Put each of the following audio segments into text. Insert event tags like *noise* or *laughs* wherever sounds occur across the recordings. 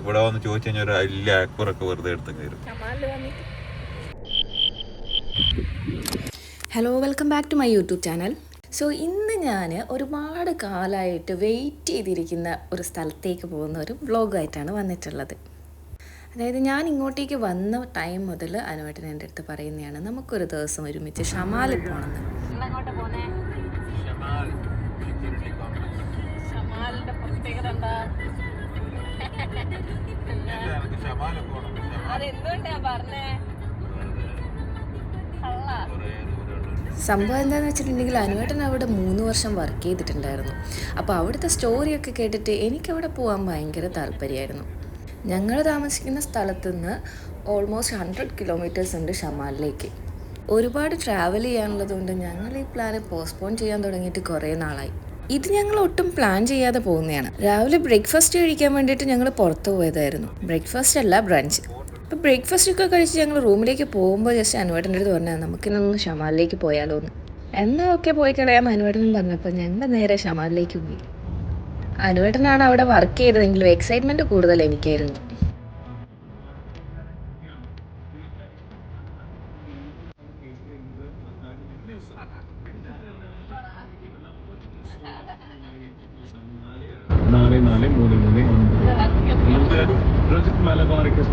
ഇവിടെ വന്ന് ചോദിച്ചു കഴിഞ്ഞാൽ ഒരു വലിയ അക്കുറൊക്കെ വെറുതെ എടുത്ത് കയറും. Hello welcome back to my YouTube channel so ഇന്ന് ഞാൻ ഒരുപാട് കാലമായിട്ട് വെയിറ്റ് ചെയ്തിരിക്കുന്ന ഒരു സ്ഥലത്തേക്ക് പോകുന്ന ഒരു വ്ളോഗായിട്ടാണ് വന്നിട്ടുള്ളത്. അതായത് ഞാൻ ഇങ്ങോട്ടേക്ക് വന്ന ടൈം മുതൽ അനുവേട്ടൻ എന്റെ അടുത്ത് പറയുന്നതാണ് നമുക്കൊരു ദിവസം ഒരുമിച്ച് ഷമാലിൽ പോകണമെന്ന് പ്രത്യേകത എന്താ? അതെന്തുകൊണ്ടാ പറഞ്ഞേ? സംഭവം എന്താണെന്ന് വെച്ചിട്ടുണ്ടെങ്കിൽ അനുവേട്ടൻ അവിടെ മൂന്ന് വർഷം വർക്ക് ചെയ്തിട്ടുണ്ടായിരുന്നു. അപ്പോൾ അവിടുത്തെ സ്റ്റോറിയൊക്കെ കേട്ടിട്ട് എനിക്കവിടെ പോകാൻ ഭയങ്കര താല്പര്യമായിരുന്നു. ഞങ്ങൾ താമസിക്കുന്ന സ്ഥലത്ത് നിന്ന് ഓൾമോസ്റ്റ് ഹൺഡ്രഡ് കിലോമീറ്റേഴ്സ് ഉണ്ട് ഷമാലിലേക്ക്. ഒരുപാട് ട്രാവൽ ചെയ്യാനുള്ളത് കൊണ്ട് ഞങ്ങൾ ഈ പ്ലാൻ പോസ്റ്റ്പോൺ ചെയ്യാൻ തുടങ്ങിയിട്ട് കുറേ നാളായി. ഇത് ഞങ്ങൾ ഒട്ടും പ്ലാൻ ചെയ്യാതെ പോകുന്നതാണ്. രാവിലെ ബ്രേക്ക്ഫാസ്റ്റ് കഴിക്കാൻ വേണ്ടിയിട്ട് ഞങ്ങൾ പുറത്തു പോയതായിരുന്നു. ബ്രേക്ക്ഫാസ്റ്റ് അല്ല ബ്രഞ്ച് അപ്പോൾ ബ്രേക്ക്ഫാസ്റ്റ് ഒക്കെ കഴിച്ച് ഞങ്ങൾ റൂമിലേക്ക് പോകുമ്പോൾ ജസ്റ്റ് അനുവേട്ടന്റെ അടുത്ത് പറഞ്ഞാൽ നമുക്കിന്നൊന്ന് ഷമാലിലേക്ക് പോയാലോ എന്ന് എന്നാൽ ഒക്കെ പോയി കളയാം അനുവേട്ടനും പറഞ്ഞപ്പോൾ ഞങ്ങൾ നേരെ ഷമാലിലേക്ക് പോയി. അനുവേട്ടനാണ് അവിടെ വർക്ക് ചെയ്തതെങ്കിലും എക്സൈറ്റ്മെന്റ് കൂടുതൽ എനിക്കായിരുന്നു.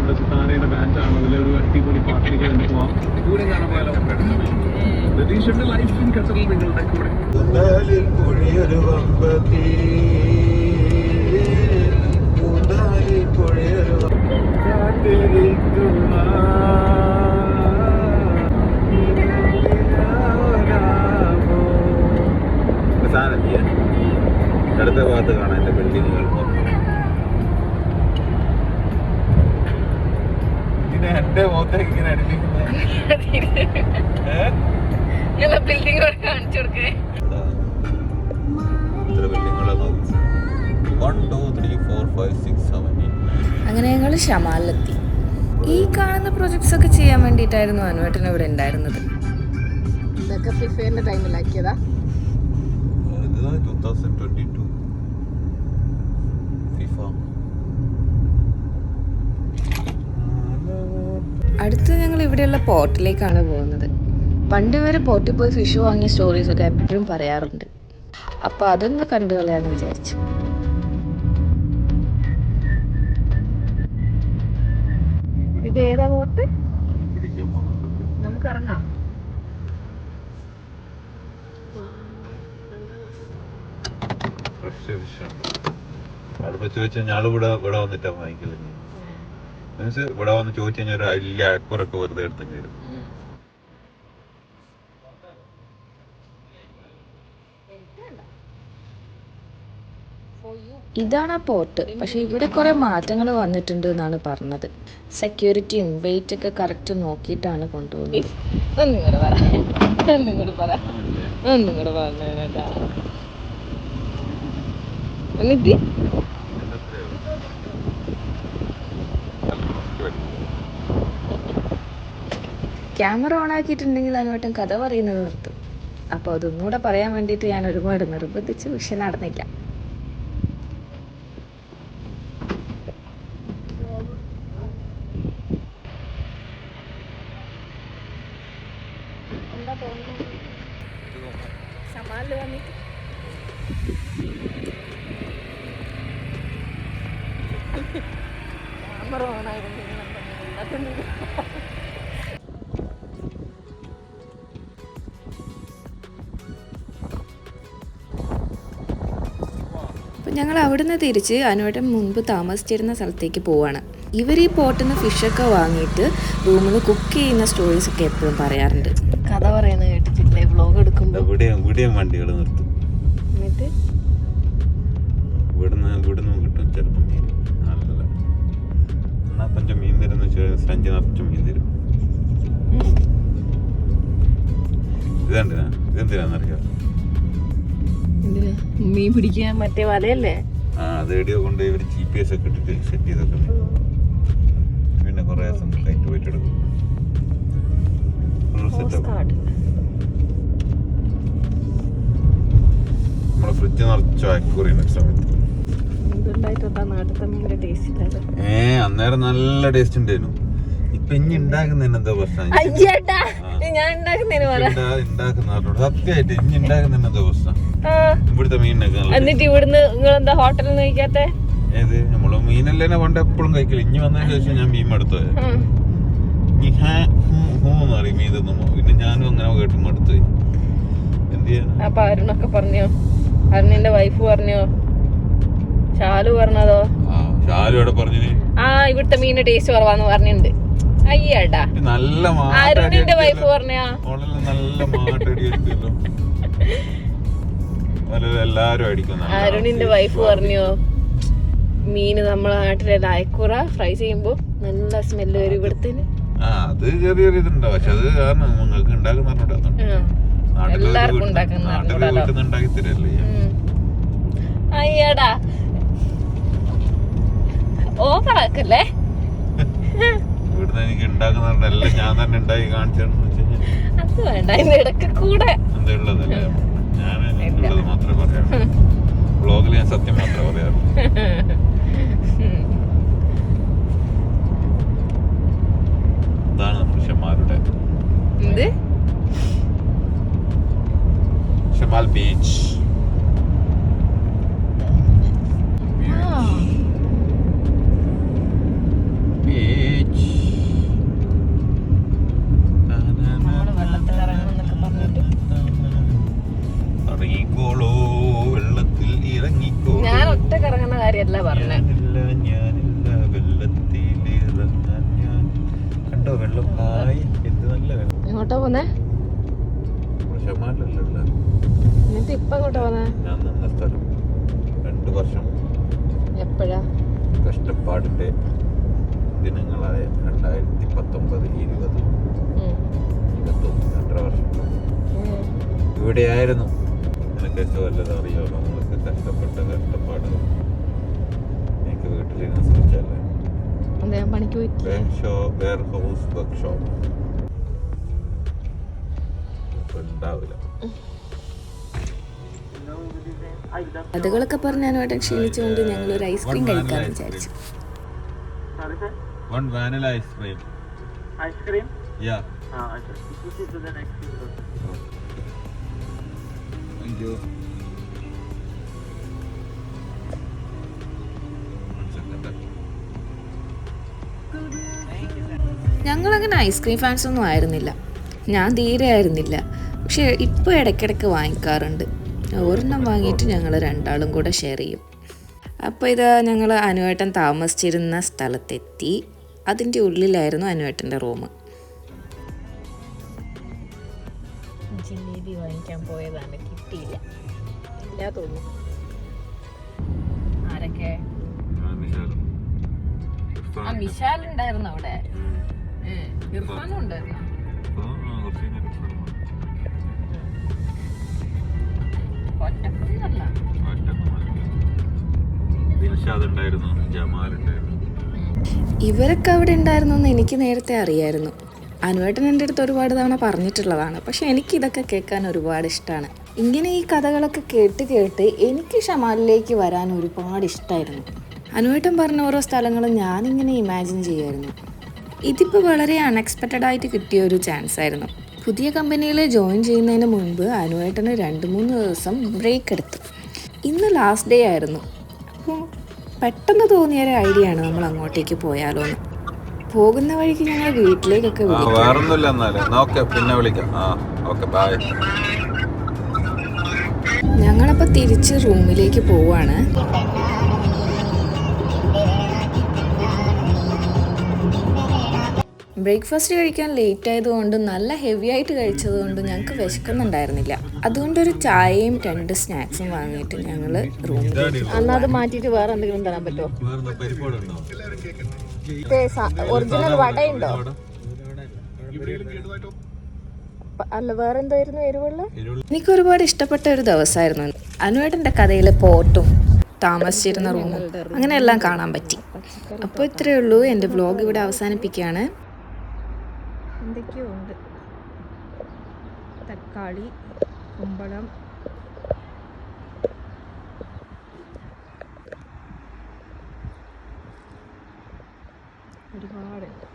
നമ്മുടെ സിതാരയുടെ ബാൻഡാണ് അതിലൊരു അടിപൊളി പാട്ടിലേക്ക് തന്നെ പോവാം. കൂടെ. കാണാൻ പോയാലോ ലൈഫ് ഇൻ ഖത്തറിൽ നിങ്ങളുടെ കൂടെ പുഴയൊരു കാണിച്ചു അങ്ങനെ ഞങ്ങൾ ഷമാലിലെത്തി. ഈ കാണുന്ന പ്രൊജക്ട്സ് ഒക്കെ ചെയ്യാൻ വേണ്ടിയിട്ടായിരുന്നു അനുവേട്ടൻ ഇവിടെ ഉണ്ടായിരുന്നത്. ഇതൊക്കെ ഫിഫേന്റെ ടൈമിലാക്കിയതാ 2022 അടുത്ത് ഞങ്ങൾ ഇവിടെയുള്ള പോർട്ടിലേക്കാണ് പോകുന്നത്. പണ്ട് വരെ പോർട്ടിൽ പോയി ഫിഷ് വാങ്ങിയ സ്റ്റോറീസ് ഒക്കെ എപ്പോഴും പറയാറുണ്ട്. അപ്പൊ അതൊന്ന് കണ്ടു കളയാന്ന് വിചാരിച്ചു. ഇത് ഏതാ പോട്ട് നമുക്ക് ഇറങ്ങാം വെച്ച് വെച്ചാൽ ഞാൾ ഇവിടെ വന്നിട്ടാ വാങ്ങിക്കൽ. മീൻസ് ഇവിടെ വന്ന് ചോദിച്ചു കഴിഞ്ഞാൽ ഒരു വലിയ അക്കുറൊക്കെ വെറുതെ എടുത്തെങ്കിൽ ഇതാണ് ആ പോർട്ട് പക്ഷെ ഇവിടെ കുറെ മാറ്റങ്ങൾ വന്നിട്ടുണ്ട് എന്നാണ് പറഞ്ഞത് സെക്യൂരിറ്റിയും വെയിറ്റ് ഒക്കെ കറക്റ്റ് നോക്കിയിട്ടാണ് കൊണ്ടുപോകുന്നത് ക്യാമറ ഓൺ ആക്കിയിട്ടുണ്ടെങ്കിൽ അങ്ങോട്ടും കഥ പറയുന്നത് നിർത്തും. അപ്പോൾ അതൊന്നുകൂടെ പറയാൻ വേണ്ടിയിട്ട് ഞാൻ ഒരുപാട് നിർബന്ധിച്ചു പക്ഷെ നടന്നില്ല. അപ്പം ഞങ്ങൾ അവിടുന്ന് തിരിച്ച് അനുവേട്ടൻ മുൻപ് താമസിച്ചിരുന്ന സ്ഥലത്തേക്ക് പോവാണ്. ഇവർ ഈ പോട്ടിൽ നിന്ന് ഫിഷൊക്കെ വാങ്ങിയിട്ട് റൂമിൽ കുക്ക് ചെയ്യുന്ന സ്റ്റോറീസ് ഒക്കെ എപ്പോഴും പറയാറുണ്ട്. കഥ പറയുന്നത് കേട്ടിട്ടില്ലേ? വ്ലോഗ് എടുക്കുമ്പോൾ വണ്ടികൾ നിർത്തും. എന്നിട്ട്? ഇവിടുന്ന് ഇവിടുന്ന് കിട്ടും ചിലപ്പോൾ മീൻ. നല്ല കൊഞ്ചം മീൻ വെച്ചാൽ സഞ്ചി നിറച്ചും മീൻ തരും. ഇതെന്തിനാ? ഇതെന്തിനാന്നറിയാം? മീൻ പിടിക്കാൻ മറ്റേ വലയല്ലേ? ആ റേഡിയോ കൊണ്ട് ഇവർ ജി പി എസ് ഒക്കെ ഇട്ടിട്ട് സെറ്റ് ചെയ്തൊക്കെ പിന്നെ കുറെ ദിവസം കയറ്റി പോയിട്ട് എടുക്കും സെറ്റപ്പ് കാർഡ് നമ്മളെ ഫ്രിഡ്ജ് നിറച്ചു അക്കൂറി സമയത്ത് ഏ അന്നേരം നല്ല ടേസ്റ്റ് ഉണ്ടായിരുന്നു. ഇപ്പൊ ഇനി ഉണ്ടാക്കുന്നതിന് എന്താ പ്രശ്നം? ഞാൻ ഉണ്ടാക്കുന്നതിന് സത്യമായിട്ട് ഇനി ഉണ്ടാക്കുന്നതിന് എന്താ പ്രശ്നം? ഇവിടുത്തെ മീനിനൊക്കെ എന്നിട്ട് ഇവിടുന്ന് നിങ്ങൾ എന്താ ഹോട്ടലിൽ നിന്ന് കഴിക്കാത്തെ? ഏത്? നമ്മൾ മീനല്ലേ പണ്ട് എപ്പോഴും കഴിക്കില്ല ഇനി വന്നതിന് ശേഷം ഞാൻ മീൻ മടുത്തു പോയത് ഉം. ഈ ഹാ ഹൂ ഹൂ പറയും മീൻ തിന്നുമ്പോ പിന്നെ ഞാനും അങ്ങനെ കേട്ടും മടുത്തു പോയി എന്ത് ചെയ്യാൻ അപ്പൊ അരുണൊക്കെ പറഞ്ഞോ? അരുണിന്റെ വൈഫ് പറഞ്ഞോ? ഷാലു പറഞ്ഞതോ? ആ ഷാലു അവിടെ പറഞ്ഞു ആ ഇവിടുത്തെ മീനിന്റെ ടേസ്റ്റ് കുറവാന്ന് പറഞ്ഞിട്ടുണ്ട് അയ്യേട്ടാ നല്ല അരുണിന്റെ വൈഫ് പറഞ്ഞോ? നല്ല മാട്ടടി അരുണിന്റെ വൈഫ് പറഞ്ഞു മീന് നമ്മളെ നാട്ടിലെ അയക്കൂറ ഫ്രൈ ചെയ്യുമ്പോ നല്ല സ്മെല്ല് വരും ഇവിടത്തിന്. അത് ചെറിയ ഇതുണ്ടാവും പക്ഷെ അത് കാരണം നിങ്ങൾക്ക്. അയ്യടാ. ഓവറാക്കല്ലേ ഇവിടുന്ന് എനിക്ക് ഉണ്ടാക്കുന്ന എല്ലാം ഞാൻ തന്നെ ഉണ്ടാക്കി കാണിച്ചു അത് വേണ്ട ഇടയ്ക്ക് കൂടെ. എന്താ ഉള്ളതല്ലേ? ഞാൻ മാത്രമേ പറയാറുള്ളൂ. *laughs* ബ്ലോഗിൽ ഞാൻ സത്യം മാത്രമേ പറയാറുള്ളൂ. *laughs* കാര്യമല്ല പറഞ്ഞേ? കണ്ടോ വെള്ളം ഹായ് എന്ത് നല്ല വെള്ളം. എങ്ങോട്ടാ പോന്നെ? എന്നിട്ട് ഇപ്പൊ എങ്ങോട്ടാ പോന്നെ? ഞാൻ നിന്ന സ്ഥലം. രണ്ടു വർഷം. എപ്പോഴാ? കഷ്ടപ്പാടിന്റെ ദിനങ്ങളായ രണ്ടായിരത്തി പത്തൊമ്പത് ഇരുപത്. ഇരുപത്തൊന്ന് രണ്ടര വർഷം. ഇവിടെയായിരുന്നു. നിനക്കൊക്കെ വല്ലതും അറിയാമോ? നമ്മളൊക്കെ കഷ്ടപ്പെട്ട കഷ്ടപ്പാടുകൾ. എന്താ it. പണിക്ക് warehouse workshop. ഉണ്ടാവില്ല കഥകളൊക്കെ പറഞ്ഞ് അനുവേട്ടൻ ക്ഷീണിച്ചുകൊണ്ട് ഞങ്ങൾ ഒരു ഐസ്ക്രീം കഴിക്കാൻ വിചാരിച്ചു vanilla ice ice cream Ice cream? Yeah. Ah, to the next ഞങ്ങളങ്ങനെ ഐസ്ക്രീം ഫാൻസ് ഒന്നും ആയിരുന്നില്ല. ഞാൻ തീരെ ആയിരുന്നില്ല. പക്ഷെ ഇപ്പോൾ ഇടയ്ക്കിടയ്ക്ക് വാങ്ങിക്കാറുണ്ട്. ഒരെണ്ണം വാങ്ങിയിട്ട് ഞങ്ങൾ രണ്ടാളും കൂടെ ഷെയർ ചെയ്യും. അപ്പോൾ ഇത് ഞങ്ങൾ അനുവേട്ടൻ താമസിച്ചിരുന്ന സ്ഥലത്തെത്തി. അതിന്റെ ഉള്ളിലായിരുന്നു അനുവേട്ടന്റെ റൂം ജിലേബി വാങ്ങിക്കാൻ പോയതാണ്. കിട്ടിയില്ല. ഇല്ല തോന്നുന്നു. ആരൊക്കെ? ആ മിശാൽ ഉണ്ടായിരുന്നു അവിടെ. ഇർഫാനും ഉണ്ടായിരുന്നു? ഇവരൊക്കെ അവിടെ ഉണ്ടായിരുന്നു എന്ന് എനിക്ക് നേരത്തെ അറിയായിരുന്നു. അനുവേട്ടൻ എന്റെ അടുത്ത് ഒരുപാട് തവണ പറഞ്ഞിട്ടുള്ളതാണ്. പക്ഷെ എനിക്ക് ഇതൊക്കെ കേൾക്കാൻ ഒരുപാട് ഇഷ്ടമാണ് ഇങ്ങനെ ഈ കഥകളൊക്കെ കേട്ട് കേട്ട് എനിക്ക് ഷമാലിലേക്ക് വരാൻ ഒരുപാട് ഇഷ്ടമായിരുന്നു അനുവേട്ടൻ പറഞ്ഞ ഓരോ സ്ഥലങ്ങളും ഞാനിങ്ങനെ ഇമാജിൻ ചെയ്യായിരുന്നു. ഇതിപ്പോൾ വളരെ അൺഎക്സ്പെക്റ്റഡ് ആയിട്ട് കിട്ടിയ ഒരു ചാൻസ് ആയിരുന്നു. പുതിയ കമ്പനിയിൽ ജോയിൻ ചെയ്യുന്നതിന് മുൻപ് അനുവേട്ടന് രണ്ട് മൂന്ന് ദിവസം ബ്രേക്ക് എടുത്തു. ഇന്ന് ലാസ്റ്റ് ഡേ ആയിരുന്നു. അപ്പോൾ പെട്ടെന്ന് തോന്നിയ ഒരു ഐഡിയ ആണ് നമ്മൾ അങ്ങോട്ടേക്ക് പോയാലോ എന്ന്. പോകുന്ന വഴിക്ക് ഞങ്ങൾ വീട്ടിലേക്കൊക്കെ പിന്നെ വിളിക്കാം. ബൈ ഞങ്ങളപ്പോൾ തിരിച്ച് റൂമിലേക്ക് പോവാണ്. ബ്രേക്ക്ഫാസ്റ്റ് കഴിക്കാൻ ലേറ്റ് ആയതുകൊണ്ട് നല്ല ഹെവി ആയിട്ട് കഴിച്ചതുകൊണ്ട് ഞങ്ങൾക്ക് വിശക്കുന്നുണ്ടായിരുന്നില്ല. അതുകൊണ്ട് ഒരു ചായയും രണ്ട് സ്നാക്സും വാങ്ങിയിട്ട് ഞങ്ങൾ റൂമിൽ അന്ന് അത് മാറ്റിയിട്ട് വേറെ എന്തെങ്കിലും തരാൻ പറ്റുമോ? ഒറിജിനൽ വടയുണ്ടോ? അല്ല വേറെ എന്തായിരുന്നു എരിവുള്ള? എനിക്ക് ഒരുപാട് ഇഷ്ടപ്പെട്ട ഒരു ദിവസമായിരുന്നു. അനുവേട്ടന്റെ കഥയിലെ പോട്ടും താമസിച്ചിരുന്ന റൂമും അങ്ങനെയെല്ലാം കാണാൻ പറ്റി. അപ്പോൾ ഇത്രയേ ഉള്ളൂ. എന്റെ ബ്ലോഗ് ഇവിടെ അവസാനിപ്പിക്കുകയാണ്. എന്തൊക്കെയോ ഉണ്ട്. തക്കാളി കുമ്പളം ഒരുപാടുണ്ട്.